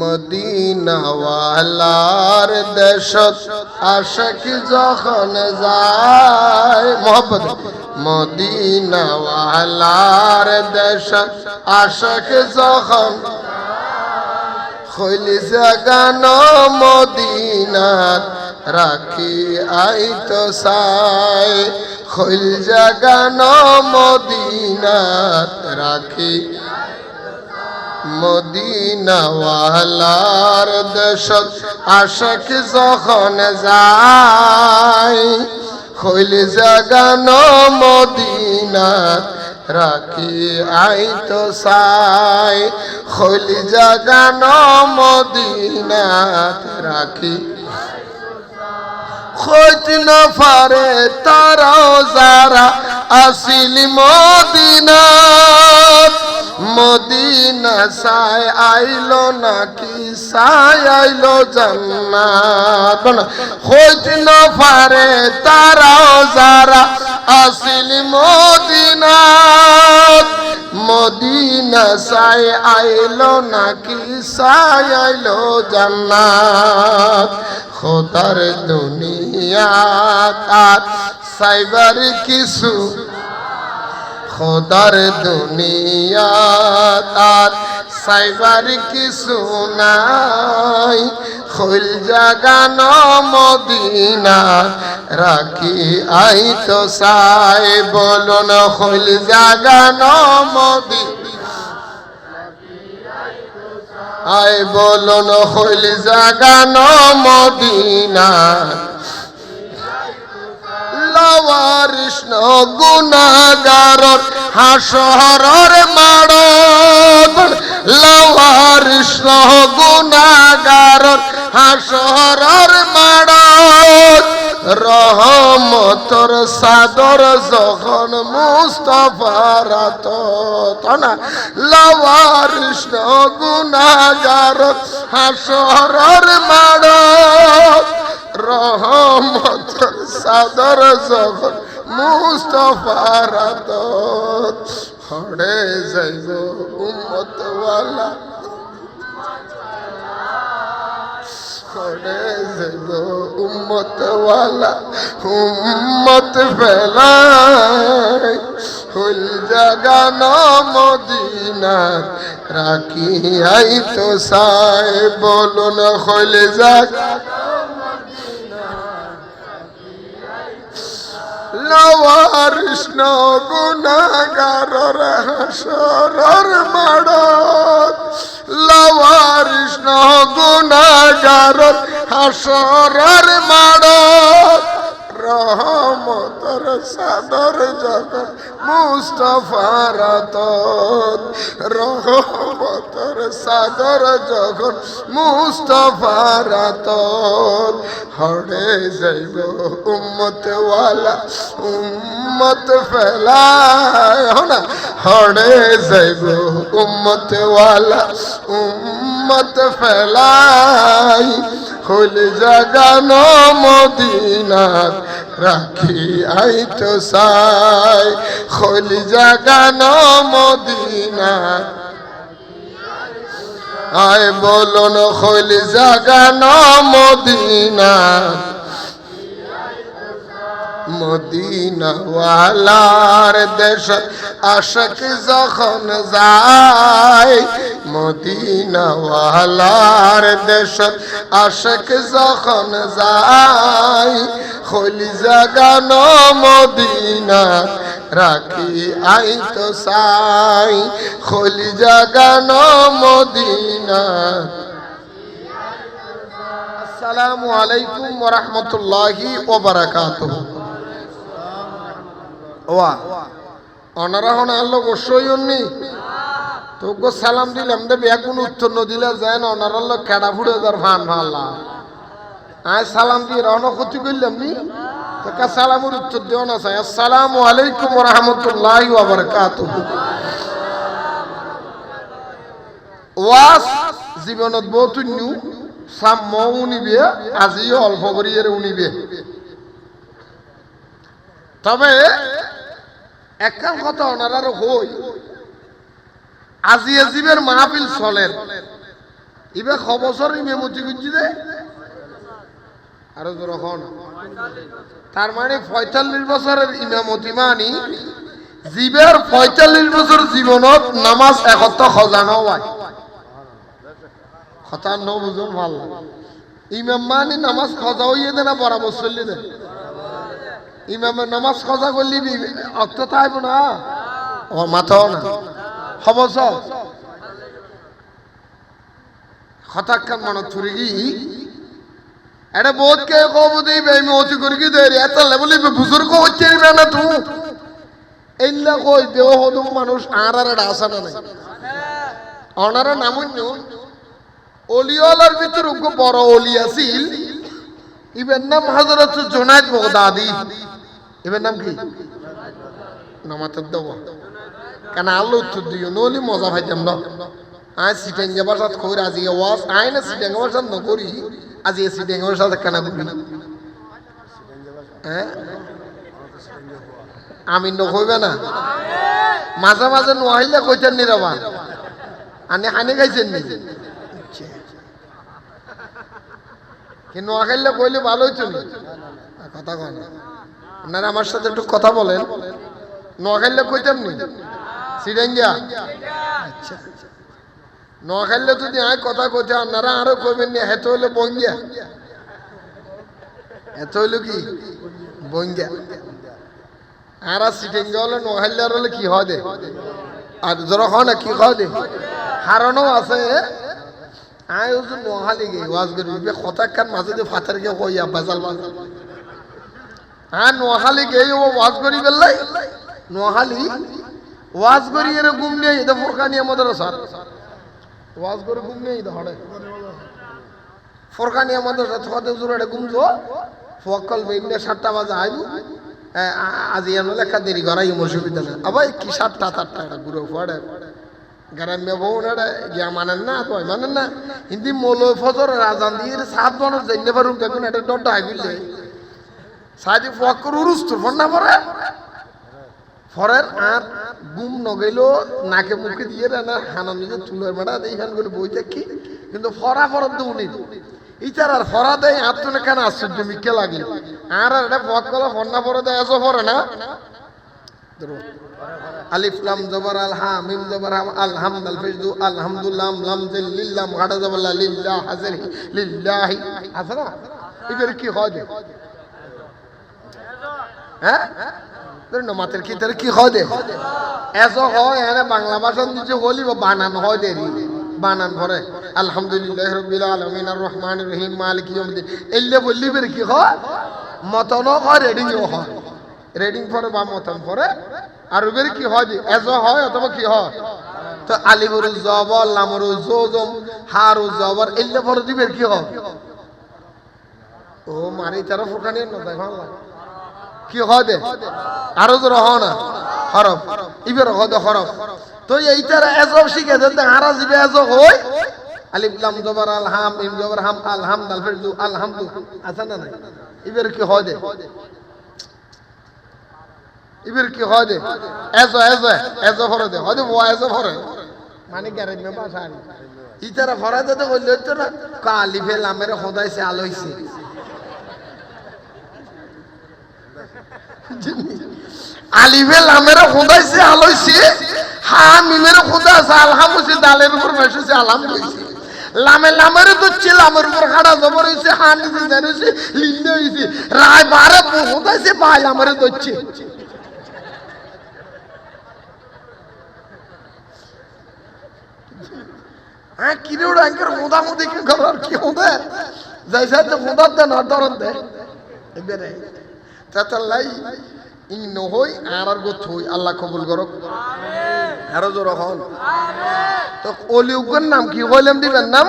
মদিনাওয়ালার দেশত আশাক যখন যায়, মোহব্বত, মদিনাওয়ালার দেশত আশাক যখন খৈলি জাগানো মদিনাত রাখি আইতো সাই খৈল জাগানো মদিনাত রাখি মদিনাওয়ালার দেশত আশাক যখন যায়, খৈল জাগানো মদিনাত রাখি আইতো সাই খৈল জাগানো মদিনাত রাখি। খোঁজ না পারে তারাও যারা আসিল মদিনাত মদিনা সাই আইলো নাকি সাই আইলো জান্নাত? খোঁজ না। পারে তারাও যারা আসিল মদিনাত। মদিনা সাই আইলো নাকি সাই আইলো জান্নাত? খোদার দুনিয়া তার সাইবার কিছু খোদার দুনিয়া তার সাইবার কিছু নাই। খোল জাগানো মদিনা রাখি আই তো সাই বলুন, খোল জাগানো মদিনা আয় বলুন হইল জাগানো মদিনা লওয়ারিষ্ণ গুণাগার, হাসহরর মাড় লওয়ারিষ্ণ গুণাগার, হাসহরর মাড় রহমতর সাদর যখন মুস্তফার না। লওয়ারিষ্ণ গুণাগার, হাসহরর মাড় রহমতর সাদর যখন মুস্তফার হড়ে যাইব উম্মতওয়ালা। হড়ে যাইব উম্মতওয়ালা, উম্মত ফেলাই হুল জাগানো মদিনা রাখি আই তো সাই বলুন হইল জাগা লওয়ারিষ্ণ গুণাগারর হাসরর মাড়ত। লওয়ারিষ্ণ গুণাগারর হাসরর সাদর জগৎ মুস্তফার রহমতর সাদর জগৎ মুস্তফার হড়ে যাইব উম্মত ওয়ালা উম্মত ফেলায় না? হড়ে যাইব উম্মত ওয়ালা উম্মত ফেলাই। হল জাগানো মদিনাত রাখি, আই তো সাই হল জাগানো মদিনাত আয় বলুন হল জাগানো মদিনাত মদিনাওয়ালার দেশ আশক যখন যায়, মদিনাওয়ালার দেশ আশক যখন যায় খলি জাগানো মদিনা, রাখি আই তো সাই। খলি জাগানো মদিনা। আসসালামু আলাইকুম ওয়া রাহমাতুল্লাহি ওয়া বারাকাতুহু। ওয়া হন আল্লাহ অবশ্যই অন্যি। তোকে সালাম দিলাম দে বেগুন উত্তর ন দিলে যায় না ওনার কেডা ফুড়ে যার ভান ভাল্লা আয় সালাম দিয়ে রহন ক্ষতি করলাম নি? তোকে সালামের উত্তর দিও না চাই আসসালামু আলাইকুম রাহমাতুল্লাহি ওয়া বারাকাতুহু। ওয়াস জীবনত বহুত সাম্য উনিবে, আজিও অল্প করিয়ে উনিবে। তবে একখান কথা ওনারারও হই। আজি আজিবের মাহফিল চলেন। ইবে খ বছর ইমেমতি করছি দে। আরও যখন তার মানে পঁয়তাল্লিশ বছরের ইমামতি মানি জীবের পঁয়তাল্লিশ বছর জীবনত নামাজ একত্র খজানো হয় কথা ন বুঝুন ভালো ইমাম মানি নামাজ খজা হইয়ে দে না বরাবর চললি দে ইমামের নামাজ খজা করলি অক্ত থাকব না। ও, মাথাও না। হবস হঠাৎ মনত থুরি কি এটা বহুত কে কব দিবে, আমি অতি করি কি দেরি। এত লেবলি বুজুর্গ হচ্ছে না তু। এইলা কই, দেহ হদু মানুষ আর আর আসা না। নাই অনারা নামুন অলিওয়ালার ভিতর উগ্র বড় অলি আছিল। ইবের নাম হজরত জোনায়দ বগদাদি। এবার নাম কি? নামাতের দেব। কেন আল্লাহ উত্তর দিও নলি মজা পাইতাম না। আয়, সিটেঙ্গে বাসাত খবর আজি ওয়াজ আয় না, সিটেঙ্গে বাসাত নকরি। আজি এ সিটেঙ্গে বাসাত কেন করি হ্যাঁ? আমি নকইবে না। মাঝে মাঝে নোয়াইলে কইতেন নিরবা আনি হানি খাইছেন নি? কি নোয়া খাইলে কইলে ভালো হইতো নি? কথা কন আপনারা আমার সাথে একটু কথা বলেন। নোয়াখাইলে কইতাম নি? সিডেঙ্গিয়া আচ্ছা। নোয়াখাইলে যদি আয় কথা কইতে, আপনারা আরও কইবেন নি হেতো হইলে বঙ্গিয়া। এত হইল কি? বঙ্গিয়া। আর সিটেঙ্গা হলে হলে কি হয় দে? আর জোর হয় না, কি হয় দে? হারানো আছে আয় ওজন নোয়াখালি গে, ওয়াজ করি। কথা মাঝে দিয়ে ফাতার গিয়ে কইয়া বাজাল হ্যাঁ নোয়াখালী গেই ও ওয়াজ করি বেল্লাই। নোয়াখালী ওয়াজ করি এর ঘুম নিয়ে এটা আমাদের স্যার ওয়াজ করে ঘুম নিয়ে এটা হড়ে ফোরকানি আমাদের থকাতে জোরে ঘুম যো ফকল বেগনে সাতটা বাজে আইবু। আজি এনো লেখা দেরি করাই অসুবিধা না আবার কি সাতটা সাতটা এটা ঘুরে ফড়ে গ্রাম্য ভবন এটা গিয়া মানেন না তো মানেন না। হিন্দি মৌল ফজর রাজান দিয়ে সাত মানুষ জানতে পারুন দেখুন এটা ডরটা আইবিলে সাজি ফকর উরুস্তুর ফোন না পরে। ফরের আর গুম নগেল নাকে মুখে দিয়ে না হানা নিজে তুলে বেড়া দেই খান করে বই দেখি। কিন্তু ফরা ফরত তো উনি। ইচার আর ফরা দেয় আর তো কেন আশ্চর্য মিকে লাগে। আর আর এটা ফক কলা ফোন না পরে দেয় এসো ফরে না। আলিফ, লাম, জবর, আল, হা, মিম, জবর, হাম, আল হামদ আল আলহামদুলিল্লাহ লাম জিল লিল্লাহ হাজির লিল্লাহি আছে না? কি হয়? হ্যাঁ? মাতের কি তার কি হয় দে এস হয়, এনে বাংলা ভাষা নিচে বলি বানান হয় দেরি। বানান ভরে আলহামদুলিল্লাহ রবিল আলমিন রহমান রহিম, মালিক এলে বললি বের কি হয়? মতনও হয় রেডিংও হয়। রেডিং পরে বা মতন পরে। আর বের কি হয় যে, এজ হয় অথবা কি হয়? তো আলিবুর জবর লামরু জোজম হারু জবর এলে পরে দিবের কি হয়? ও মারি, তারা ফুরকানি না দেখ কি হয় দে? আরও তো রহ না। হরফ। ইবের হদ হরফ। তো এইটার এজব শিখে দেন হারা জিবে এজব হই। আলিফ, লাম, জবর, আল, হাম ইম জবর, হাম, আল, হাম, দাল ফিরদু আল হামদু আছে না নাই? ইবের কি হয় দে? ইবের কি হয় দে? এজো এজো এজো ফরে দে। হয় দে, ও এজো ফরে মানে গ্যারেজ মে বাসা ইতারা ফরা দে তো কইলে তো না। কালিফে লামের খোদাইছে আলোইছে আলিফে লামের খুদাইছে আলইছে হা মিমের খুদা আছে আলহাম হইছে দালের উপর হইছে লামে লামের দুচ্ছে লামের উপর খাড়া জবর হইছে, হা ভাই লামের দুচ্ছে হ্যাঁ কিরে ওটা আঙ্কের খুদা মুদি কি কি খুদা যাইছে তো খুদার দেন আর দরদ তাতাল্লাই ই নহই আর আর গো থই আল্লাহ কবুল করক। আরও জোর হন। তো অলি নাম কি? হইলাম দিবেন নাম?